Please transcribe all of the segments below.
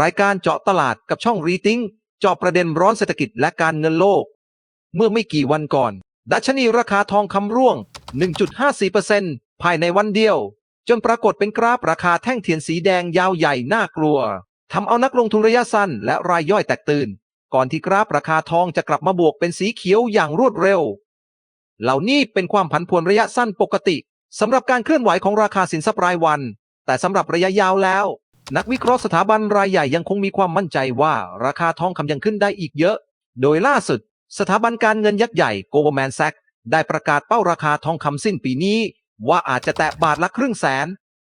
รายการเจาะตลาดกับช่องรีทิงเจาะประเด็นร้อนเศรษฐกิจและการเงินโลก เมื่อไม่กี่วันก่อน ดัชนีราคาทองคำร่วง 1.54%ภายในวันเดียว จนปรากฏเป็นกราฟราคาแท่งเทียนสีแดงยาวใหญ่น่ากลัวทำเอานักลงทุนระยะสั้นและรายย่อยแตกตื่น ก่อนที่กราฟราคาทองจะกลับมาบวกเป็นสีเขียวอย่างรวดเร็ว เหล่านี้เป็นความผันผวนระยะสั้นปกติสำหรับการเคลื่อนไหวของราคาสินทรัพย์รายวัน แต่สำหรับระยะยาวแล้ว นักวิเคราะห์สถาบันรายใหญ่ยังคงมีความมั่นใจว่าราคาทองคำยังขึ้นได้อีกเยอะ โดยล่าสุด สถาบันการเงินยักษ์ใหญ่ Goldman Sachs ได้ประกาศเป้าราคาทองคำสิ้นปีนี้ ว่าอาจจะแตะบาทละครึ่งแสน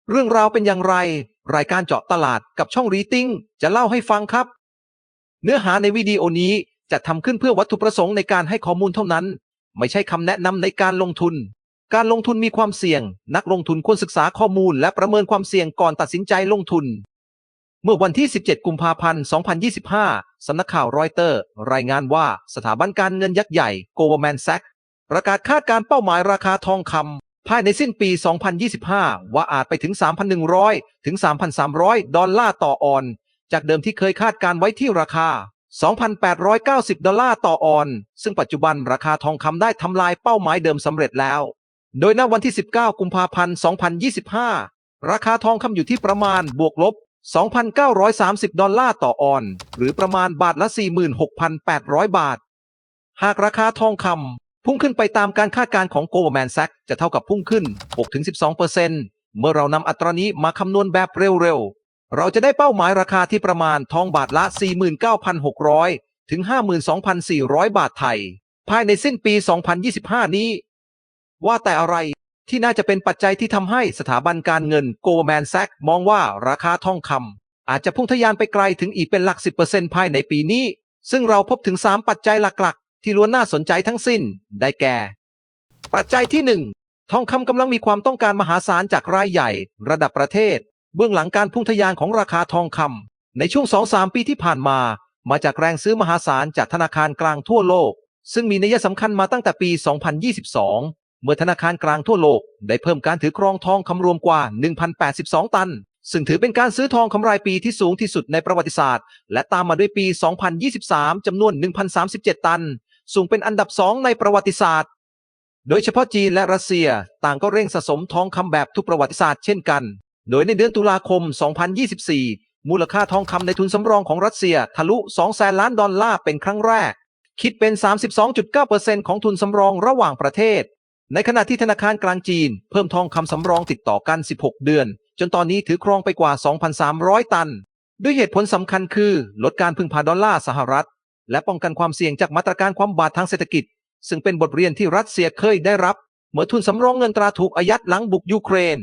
เรื่องราวเป็นอย่างไร รายการเจาะตลาดกับช่องรีติ้งจะเล่าให้ฟังครับ เนื้อหาในวิดีโอนี้จะทำขึ้นเพื่อวัตถุประสงค์ในการให้ข้อมูลเท่านั้น ไม่ใช่คำแนะนำในการลงทุนการลงทุนมีความเสี่ยง นักลงทุนควรศึกษาข้อมูลและประเมินความเสี่ยงก่อนตัดสินใจลงทุน เมื่อวันที่ 17 กุมภาพันธ์ 2025 สำนักข่าวรอยเตอร์ รายงานว่าสถาบันการเงินยักษ์ใหญ่ Goldman Sachs ประกาศคาดการเป้าหมายราคาทองคำภายในสิ้นปี 2025 ว่าอาจไปถึง 3,100 ถึง 3,300 ดอลลาร์ต่อออน จากเดิมที่เคยคาดการไว้ที่ราคา 2,890 ดอลลาร์ต่อออน ซึ่งปัจจุบันราคาทองคำได้ทำลายเป้าหมายเดิมสำเร็จแล้ว โดยณวันที่ 19 กุมภาพันธ์ 2025 ราคาทองคำอยู่ที่ประมาณบวกลบ 2,930 ดอลลาร์ต่อออน หรือประมาณบาทละ 46,800 บาท หากราคาทองคำพุ่งขึ้นไปตามการคาดการณ์ของ Goldman Sachs จะเท่ากับพุ่งขึ้น 6-12%เมื่อเรานำอัตรานี้มาคำนวณแบบเร็วๆ เราจะได้เป้าหมายราคาที่ประมาณทองบาทละ 49,600 ถึง 52,400 บาทไทย ภายในสิ้นปี 2025 นี้ ว่าแต่อะไร ที่น่าจะเป็นปัจจัยที่ทำให้สถาบันการเงิน Goldman Sachs มองว่าราคาทองคำอาจจะพุ่งทะยานไปไกลถึงอีกเป็นหลัก 10%ภายในปีนี้ ซึ่งเราพบถึง 3 ปัจจัยหลักๆ ที่ล้วนน่าสนใจทั้งสิ้น ได้แก่ ปัจจัยที่ 1 ทองคำกำลังมีความต้องการมหาศาลจากรายใหญ่ ระดับประเทศ เบื้องหลังการพุ่งทะยานของราคาทองคำในช่วง 2-3 ปีที่ผ่านมา มาจากแรงซื้อมหาศาลจากธนาคารกลางทั่วโลก ซึ่งมีนัยสำคัญมาตั้งแต่ปี 2022 เมื่อธนาคารกลางทั่วโลก ได้เพิ่มการถือครองทองคำรวมกว่า 1,082 ตัน ซึ่งถือเป็นการซื้อทองคำรายปีที่สูงที่สุดในประวัติศาสตร์ และตามมาด้วยปี 2023 จำนวน 1,037 ตัน สูงเป็นอันดับ2ในประวัติศาสตร์ โดยเฉพาะจีนและรัสเซียต่างก็เร่งสะสมทองคำแบบทุกประวัติศาสตร์เช่นกัน โดยในเดือนตุลาคม 2024 มูลค่าทองคำในทุนสำรองของรัสเซียทะลุ2แสนล้านดอลลาร์เป็นครั้งแรก คิดเป็น 32.9%ของทุนสำรองระหว่างประเทศ ในขณะที่ธนาคารกลางจีน เพิ่มทองคำสำรองติดต่อกัน 16 เดือน จนตอนนี้ถือครองไปกว่า 2,300 ตัน ด้วยเหตุผลสำคัญคือ ลดการพึ่งพาดอลลาร์สหรัฐ และป้องกันความเสี่ยงจากมาตรการความบาดทางเศรษฐกิจ ซึ่งเป็นบทเรียนที่รัสเซียเคยได้รับ เมื่อทุนสำรองเงินตราถูกอายัดหลังบุกยูเครน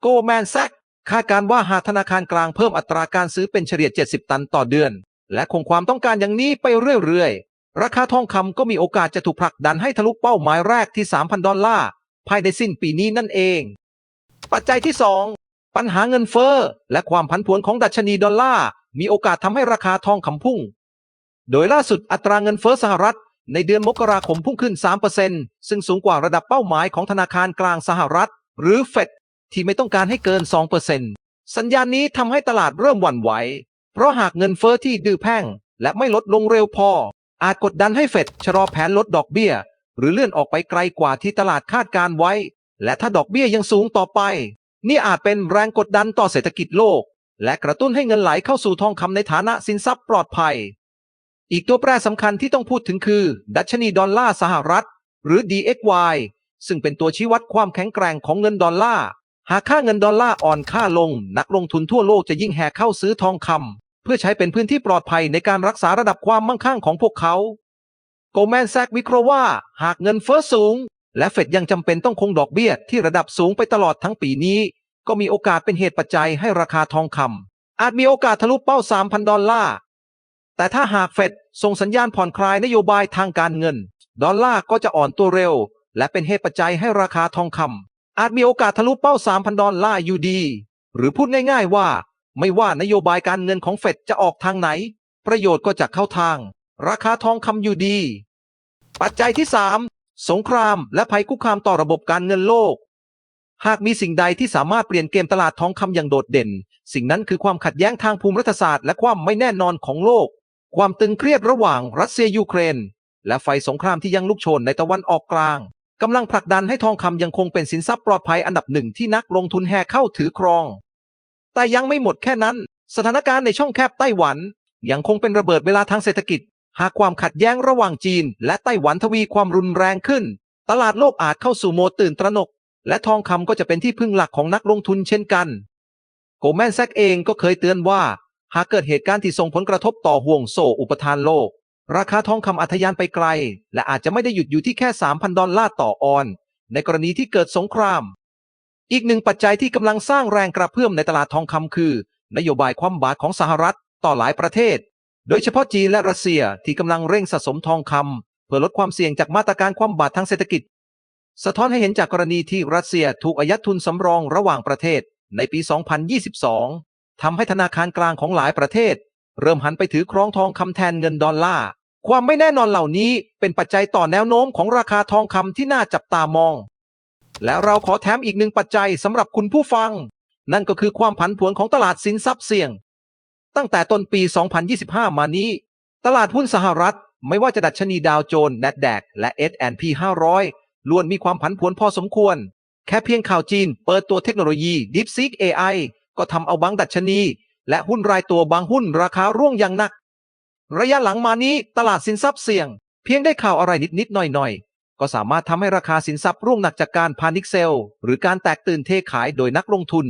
โกลแมนแซกคาดการว่าหากธนาคารกลางเพิ่มอัตราการซื้อเป็นเฉลี่ย 70 ตันต่อเดือน และคงความต้องการอย่างนี้ไปเรื่อยๆ ราคาทองคำก็มีโอกาสจะถูกผลักดันให้ทะลุเป้าหมายแรกที่ 3,000 ดอลลาร์ ภายในสิ้นปีนี้นั่นเอง ปัจจัยที่ 2 ปัญหาเงินเฟ้อและความผันผวนของดัชนีดอลลาร์ มีโอกาสทำให้ราคาทองคำพุ่ง โดยล่าสุดอัตราเงินเฟ้อสหรัฐ ในเดือนมกราคมพุ่งขึ้น 3%ซึ่งสูงกว่าระดับเป้าหมายของธนาคารกลางสหรัฐ หรือเฟดที่ไม่ต้องการให้เกิน 2%สัญญาณนี้ทำให้ตลาดเริ่มหวั่นไหว เพราะหากเงินเฟ้อที่ดื้อแพ่ง และไม่ลดลงเร็วพอ อาจกดดันให้เฟดชะลอแผนลดดอกเบี้ย หรือเลื่อนออกไปไกลกว่าที่ตลาดคาดการไว้ และถ้าดอกเบี้ยยังสูงต่อไป นี่อาจเป็นแรงกดดันต่อเศรษฐกิจโลก และกระตุ้นให้เงินไหลเข้าสู่ทองคำในฐานะสินทรัพย์ปลอดภัย อีกตัวแปรสำคัญที่ต้องพูดถึงคือ ดัชนีดอลลาร์สหรัฐ หรือ DXY ซึ่งเป็นตัวชี้วัดความแข็งแกร่งของเงินดอลลาร์หากค่าเงินดอลลาร์อ่อนค่าลง นักลงทุนทั่วโลกจะยิ่งแห่เข้าซื้อทองคำ เพื่อใช้เป็นพื้นที่ปลอดภัยในการรักษาระดับความมั่งคั่งของพวกเขาโกลแมนแซกวิเคราะห์ว่า หากเงินเฟ้อสูง และเฟดยังจำเป็นต้องคงดอกเบี้ยที่ระดับสูงไปตลอดทั้งปีนี้ ก็มีโอกาสเป็นเหตุปัจจัยให้ราคาทองคำอาจมีโอกาสทะลุเป้า 3,000 ดอลลาร์แต่ถ้าหากเฟดส่งสัญญาณผ่อนคลายนโยบายทางการเงิน ดอลลาร์ก็จะอ่อนตัวเร็ว และเป็นเหตุปัจจัยให้ราคาทองคำอาจมีโอกาสทะลุเป้า 3,000 ดอลลาร์อยู่ดี หรือพูดง่ายๆว่า ไม่ว่านโยบายการเงินของเฟดจะออกทางไหน ประโยชน์ก็จะเข้าทาง ราคาทองคำอยู่ดี ปัจจัยที่ 3 สงครามและภัยคุกคามต่อระบบการเงินโลก หากมีสิ่งใดที่สามารถเปลี่ยนเกมตลาดทองคำอย่างโดดเด่น สิ่งนั้นคือความขัดแย้งทางภูมิรัฐศาสตร์และความไม่แน่นอนของโลก ความตึงเครียดระหว่างรัสเซียยูเครน และไฟสงครามที่ยังลุกโชนในตะวันออกกลางกำลังผลักดันให้ทองคำยังคงเป็นสินทรัพย์ปลอดภัยอันดับหนึ่งที่นักลงทุนแห่เข้าถือครอง แต่ยังไม่หมดแค่นั้น สถานการณ์ในช่องแคบไต้หวัน ยังคงเป็นระเบิดเวลาทางเศรษฐกิจ หากความขัดแย้งระหว่างจีน และไต้หวันทวีความรุนแรงขึ้น ตลาดโลกอาจเข้าสู่โหมดตื่นตระหนก และทองคำก็จะเป็นที่พึ่งหลักของนักลงทุนเช่นกัน โกลแมนแซกเองก็เคยเตือนว่า หากเกิดเหตุการณ์ที่ส่งผลกระทบต่อห่วงโซ่อุปทานโลก ราคาทองคำอัธยานไปไกล และอาจจะไม่ได้หยุดอยู่ที่แค่ 3,000 ดอลลาร์ต่อออน ในกรณีที่เกิดสงคราม อีกหนึ่งปัจจัยที่กำลังสร้างแรงกระเพื่อมในตลาดทองคำคือ นโยบายความบาตรของสหรัฐต่อหลายประเทศ โดยเฉพาะจีนและรัสเซียที่กำลังเร่งสะสมทองคำเพื่อลดความเสี่ยงจากมาตรการความบาตรทางเศรษฐกิจ สะท้อนให้เห็นจากกรณีที่รัสเซียถูกอายัดทุนสำรองระหว่างประเทศ ในปี 2022ทำให้ธนาคารกลางของหลายประเทศ เริ่มหันไปถือครองทองคำแทนเงินดอลลาร์ความไม่แน่นอนเหล่านี้เป็นปัจจัยต่อแนวโน้มของราคาทองคำที่น่าจับตามอง และเราขอแถมอีกหนึ่งปัจจัยสำหรับคุณผู้ฟัง นั่นก็คือความผันผวนของตลาดสินทรัพย์เสี่ยง ตั้งแต่ต้นปี 2025 มานี้ ตลาดหุ้นสหรัฐ ไม่ว่าจะดัชนีดาวโจนส์ NASDAQ และ S&P 500 ล้วนมีความผันผวนพอสมควร แค่เพียงข่าวจีนเปิดตัวเทคโนโลยี DeepSeek AI ก็ทำเอาบางดัชนี และหุ้นรายตัวบางหุ้นราคาร่วงอย่างหนัก ระยะหลังมานี้ตลาดสินทรัพย์เสี่ยง เพียงได้ข่าวอะไรนิดๆหน่อยๆ ก็สามารถทำให้ราคาสินทรัพย์ร่วงหนักจากการพานิคเซล หรือการแตกตื่นเทขายโดยนักลงทุน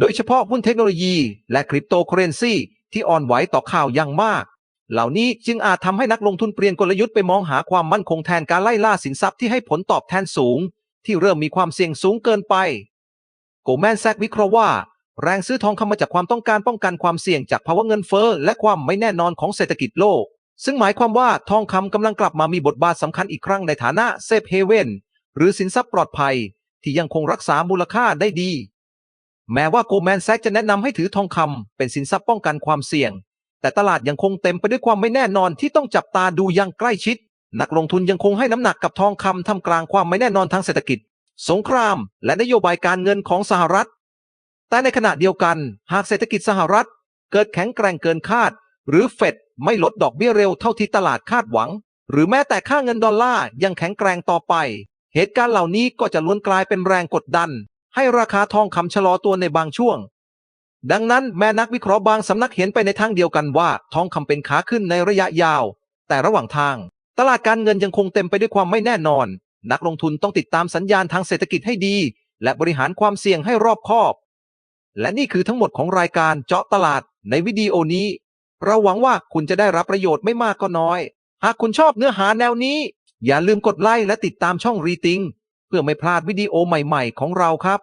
โดยเฉพาะหุ้นเทคโนโลยีและคริปโตเคอเรนซีที่อ่อนไหวต่อข่าวอย่างมาก เหล่านี้จึงอาจทำให้นักลงทุนเปลี่ยนกลยุทธ์ไปมองหาความมั่นคงแทนการไล่ล่าสินทรัพย์ที่ให้ผลตอบแทนสูง ที่เริ่มมีความเสี่ยงสูงเกินไปโกลแมนแซกวิเคราะห์ว่าแรงซื้อทองคำมาจากความต้องการป้องกันความเสี่ยงจากภาวะเงินเฟ้อและความไม่แน่นอนของเศรษฐกิจโลก ซึ่งหมายความว่าทองคำกำลังกลับมามีบทบาทสำคัญอีกครั้งในฐานะเซฟเฮเว่นหรือสินทรัพย์ปลอดภัยที่ยังคงรักษามูลค่าได้ดี แม้ว่าโกลแมนแซกจะแนะนำให้ถือทองคำเป็นสินทรัพย์ป้องกันความเสี่ยง แต่ตลาดยังคงเต็มไปด้วยความไม่แน่นอนที่ต้องจับตาดูอย่างใกล้ชิด นักลงทุนยังคงให้น้ำหนักกับทองคำท่ามกลางความไม่แน่นอนทางเศรษฐกิจ สงคราม และนโยบายการเงินของสหรัฐ แต่ในขณะเดียวกัน หากเศรษฐกิจสหรัฐ เกิดแข็งแกร่งเกินคาด หรือเฟด ไม่ลดดอกเบี้ยเร็วเท่าที่ตลาดคาดหวัง หรือแม้แต่ค่าเงินดอลลาร์ยังแข็งแกร่งต่อไป เหตุการณ์เหล่านี้ก็จะล้วนกลายเป็นแรงกดดัน ให้ราคาทองคำชะลอตัวในบางช่วง ดังนั้นแม้นักวิเคราะห์บางสำนักเห็นไปในทางเดียวกันว่า ทองคำเป็นขาขึ้นในระยะยาว แต่ระหว่างทาง ตลาดการเงินยังคงเต็มไปด้วยความไม่แน่นอน นักลงทุนต้องติดตามสัญญาณทางเศรษฐกิจให้ดี และบริหารความเสี่ยงให้รอบคอบ และนี่คือทั้งหมดของรายการเจาะตลาดในวิดีโอนี้ เราหวังว่าคุณจะได้รับประโยชน์ไม่มากก็น้อย หากคุณชอบเนื้อหาแนวนี้ อย่าลืมกดไลค์และติดตามช่องรีติงเพื่อไม่พลาดวิดีโอใหม่ ๆ ของเราครับ